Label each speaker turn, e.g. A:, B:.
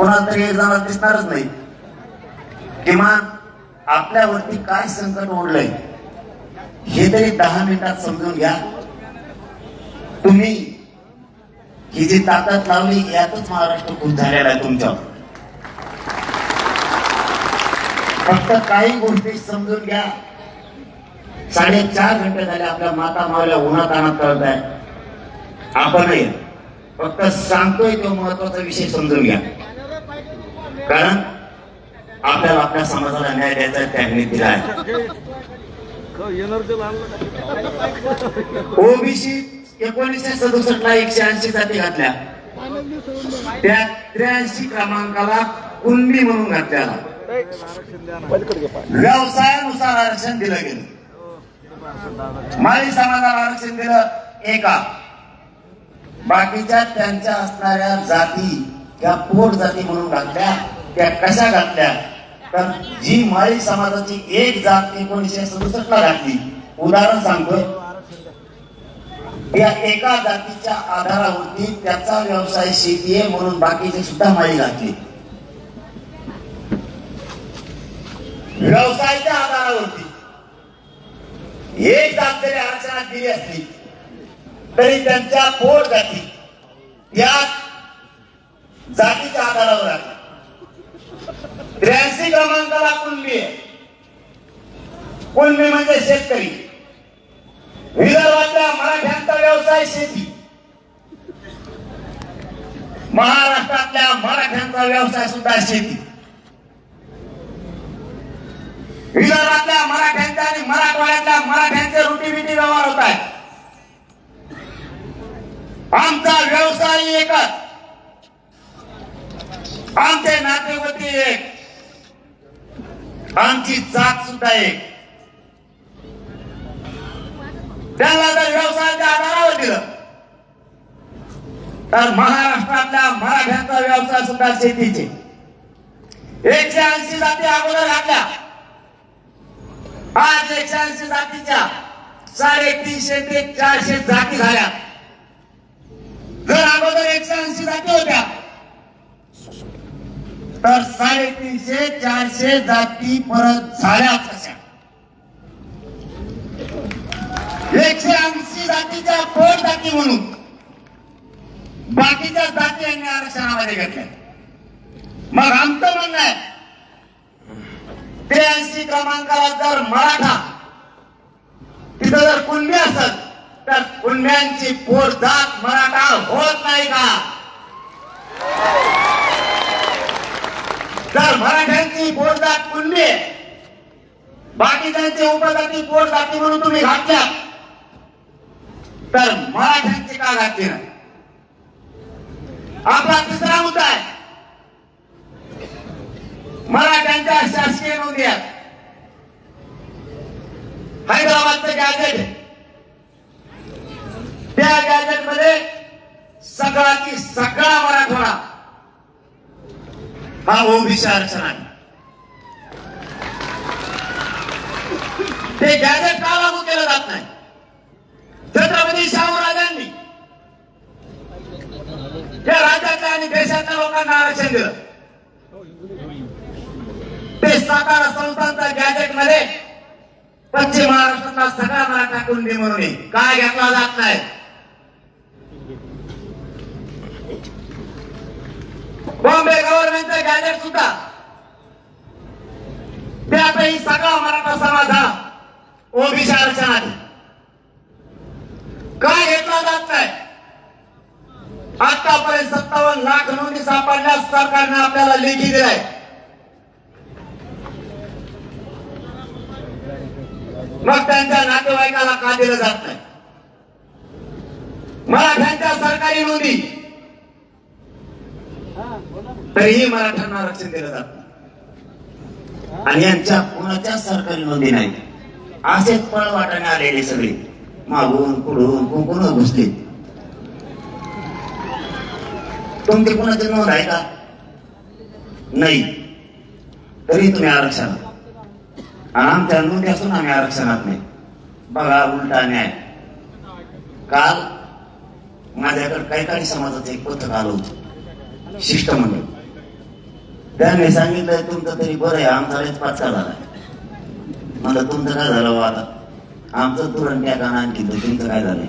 A: कोणाला तरी एक जणाला दिसणारच नाही. किमान आपल्यावरती काय संकट ओढलंय हे तरी दहा मिनिटात समजून घ्या. तुम्ही ही जी ताकद लावली यातच महाराष्ट्र खुश झालेला आहे तुमच्या फक्त काही गोष्टी समजून घ्या. साडेचार घंटे झाले आपल्या माता मावल्या उन्हात आणत कळत आहे आपणही फक्त सांगतोय तो महत्त्वाचा विषय समजून घ्या. कारण आपल्याला आपल्या समाजाला न्याय द्यायचा त्यांनी दिला आहे. ओबीसी एकोणीसशे सदुसष्ट ला एकशे ऐंशी जाती घातल्या. त्या त्र्याऐंशी क्रमांकाला कुणबी म्हणून घातल्या. व्यवसायानुसार आरक्षण दिलं गेलं. माळी समाजाला आरक्षण दिलं एका. बाकीच्या त्यांच्या असणाऱ्या जाती त्या पोट जाती म्हणून घातल्या. त्या कशा घातल्या? तर जी माळी समाजाची एक जात एकोणीसशे सदुसष्ट ला घातली. उदाहरण सांगतो. या एका जातीच्या आधारावरती त्याचा व्यवसाय शेती आहे म्हणून बाकीचे सुद्धा माळी घातली. व्यवसायाच्या आधारावरती. एक जात जरी आरक्षणात दिली असली तरी त्यांच्या पोट जाती. त्या जाती आधारावर आहे त्र्याऐंशी क्रमांकाला कुणबी आहे कुणबी म्हणजे शेतकरी. विदर्भातल्या मराठ्यांचा व्यवसाय शेती. महाराष्ट्रातल्या मराठ्यांचा व्यवसाय सुद्धा शेती. विदर्भातल्या मराठ्यांच्या आणि मराठवाड्यातल्या मराठ्यांचे रुटीबिटी व्यवहार होत आहेत. आमचा व्यवसाय एकच. आमचे नातेवती एक. आमची जात सुद्धा एक. त्याला जर व्यवसायाच्या आधारावर दिलं. तर महाराष्ट्रातल्या मराठ्यांचा व्यवसाय सुद्धा शेतीचे. एकशे ऐंशी जाती अगोदर घातल्या. आज एकशे ऐंशी जातीच्या साडेतीनशे ते चारशे जाती झाल्या. जर अगोदर एकशे ऐंशी जाती होत्या तर साडेतीनशे चारशे जाती परत झाल्या कशा एकशे ऐंशी जातीच्या पोट जाती म्हणून बाकीच्या जाती यांनी आरक्षणामध्ये घेतल्या. मग आमचं म्हणणं आहे त्र्याऐंशी क्रमांकाला जर मराठा तिथं जर कुणबी असत तर कुणब्यांची पोट जात मराठा होत नाही का? जर मराठ्यांची पोट जात कुणबी बाकीच्यांची उपजाती पोट जाती म्हणून तुम्ही घातल्या तर मराठ्यांची का घातली नाही? आपला तिसरा मुद्दा आहे. मराठ्यांच्या शासकीय नोंदी हैदराबादचं गॅजेट आहे. त्या गॅजेटमध्ये सगळा की सगळा मराठवाडा. हा ओबीसी आरक्षण आहे. ते गॅजेट का लागू केलं जात नाही छत्रपती शाहूराजांनी त्या राज्यातल्या आणि देशातल्या लोकांना आरक्षण दिलं. ते सातारा संस्थांच्या गॅजेटमध्ये पश्चिम महाराष्ट्रातला सगळा मराठा दे म्हणून काय घेतला जात नाही. बॉम्बे गव्हर्नमेंटचं गॅजेट सुद्धा. त्यातही सगळा मराठा समाज हा ओबीसी आरक्षण आधी काय घेतला जात नाही आतापर्यंत सत्तावन्न लाख नोंदी सापडल्या सरकारने आपल्याला लेखी दिलाय. मग त्यांच्या नातेवाईकाला का दिलं जात नाही? मराठ्यांच्या सरकारी नोंदी. तरीही मराठ्यांना आरक्षण दिलं जात नाही. आणि यांच्या कोणाच्या सरकारी नोंदी नाही. असेच पळवाटाने आलेले सगळे. मागून पुढून कुंकून घुसले. तुमची कोणाची नोंद आहे का? नाही. तरी तुम्ही आरक्षण आमच्या नोंदी असून आम्ही आरक्षणात नाही. बघा उलटा न्याय. काल माझ्याकडे काही काही समाजाचं एक पथक आलं होतं. शिष्टमंडळ. त्यांनी सांगितलं तुमचं तरी बरं आहे आमचा लयच पाचका झाला म्हणलं तुमचं काय झालं बा आता? आमचं तुरण त्या काना आणखी तुमचं काय झालंय?